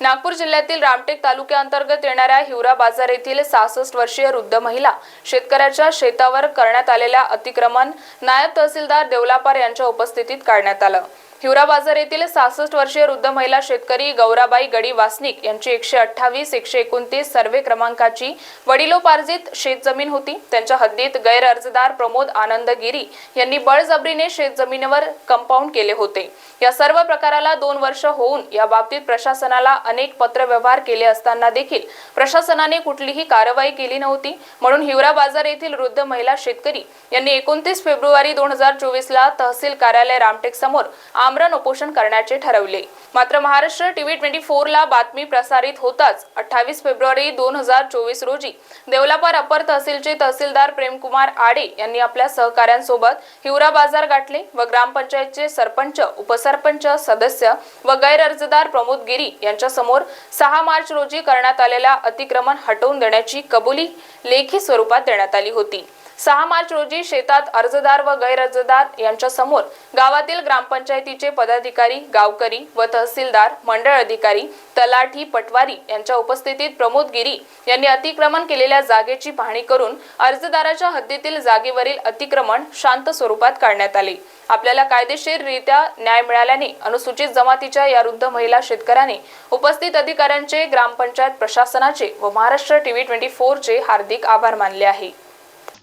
नागपूर जिल्ह्यातील रामटेक तालुक्याअंतर्गत येणाऱ्या हिवरा बाजार येथील सहासष्ट वर्षीय वृद्ध महिला शेतकऱ्याच्या शेतावर करण्यात आलेल्या अतिक्रमण नायब तहसीलदार देवलापार यांच्या उपस्थितीत काढण्यात आलं. हिवरा बाजार येथील सहासष्ट वर्षीय वृद्ध महिला शेतकरी गौराबाई गडी वासनिक यांची एकशे अठ्ठावीस एकशे एकोणतीस सर्वे क्रमांकाची वडिलोपार्जित शेतजमीन होती. त्यांच्या हद्दीत गैरअर्जदार प्रमोद आनंद गिरी यांनी बळजबरीने शेतजमिनीवर कंपाऊंड केले होते. या सर्व प्रकाराला दोन वर्ष होऊन या बाबतीत प्रशासनाला अनेक पत्रव्यवहार केले असताना देखील प्रशासनाने कुठलीही कारवाई केली नव्हती. म्हणून हिवरा बाजार येथील वृद्ध महिला शेतकरी यांनी एकोणतीस फेब्रुवारी दोन हजार चोवीसला तहसील कार्यालय रामटेक समोर आम आमरण उपोषण करण्याचे ठरवले. मात्र महाराष्ट्र टीव्ही ट्वेंटी फोरला बातमी प्रसारित होताच. अठ्ठावीस फेब्रुवारी दोन हजार चोवीस रोजी देवलापार अपर तहसीलचे तहसीलदार प्रेमकुमार आडे यांनी आपल्या सहकाऱ्यांसोबत हिवरा बाजार गाठले व ग्रामपंचायतचे सरपंच उपसरपंच सदस्य व गैरअर्जदार प्रमोद गिरी यांच्यासमोर सहा मार्च रोजी करण्यात आलेल्या अतिक्रमण हटवून देण्याची कबुली लेखी स्वरूपात देण्यात आली होती. सहा मार्च रोजी शेतात अर्जदार व गैरअर्जदार यांच्या समोर गावातील ग्रामपंचायतीचे पदाधिकारी गावकरी व तहसीलदार मंडळ अधिकारी तलाठी पटवारी यांच्या उपस्थितीत प्रमोद गिरी यांनी अतिक्रमण केलेल्या जागेची पाहणी करून अर्जदाराच्या हद्दीतील जागेवरील अतिक्रमण शांत स्वरूपात काढण्यात आले. आपल्याला कायदेशीररित्या न्याय मिळाल्याने अनुसूचित जमातीच्या या वृद्ध महिला शेतकऱ्याने उपस्थित अधिकाऱ्यांचे ग्रामपंचायत प्रशासनाचे व महाराष्ट्र टीव्ही ट्वेंटी फोरचे हार्दिक आभार मानले आहे.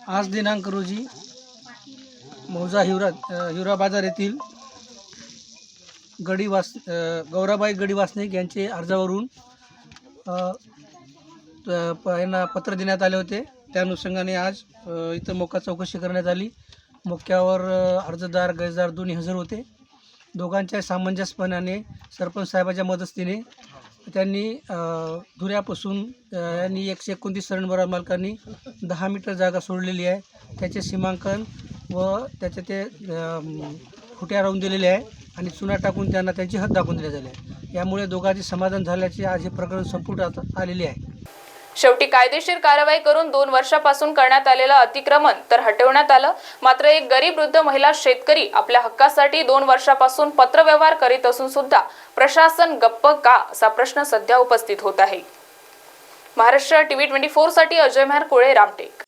आज दिनांक रोजी मौजा हिवरा हिवरा बाजार येथील गडी वास गौराबाई गडीवासनिक यांचे अर्जावरून यांना पत्र देण्यात आले होते. त्या अनुषंगाने आज इथं मोका चौकशी करण्यात आली. मोक्यावर अर्जदार गैरदार दोन्ही हजर होते. दोघांच्या सामंजस्यपणाने सरपंच साहेबाच्या मदतीने त्यांनी धुऱ्यापासून यांनी एकशे एकोणतीस रनबरा मालकांनी दहा मीटर जागा सोडलेली आहे. त्याचे सीमांकन व त्याचे ते फुट्या राहून दिलेले आहे आणि चुना टाकून त्यांना त्यांची हद दाखवून दिली झाली आहे यामुळे दोघांचे समाधान झाल्याचे आज हे प्रकरण संपुटात आलेले आहे. शेवटी कायदेशीर कारवाई करून दोन वर्षापासून करण्यात आलेलं अतिक्रमण तर हटवण्यात आलं. मात्र एक गरीब वृद्ध महिला शेतकरी आपल्या हक्कासाठी दोन वर्षापासून पत्रव्यवहार करीत असून सुद्धा प्रशासन गप्प का असा प्रश्न सध्या उपस्थित होत आहे. महाराष्ट्र टीव्ही ट्वेंटी फोरसाठी अजय मेहर कुळे रामटेक.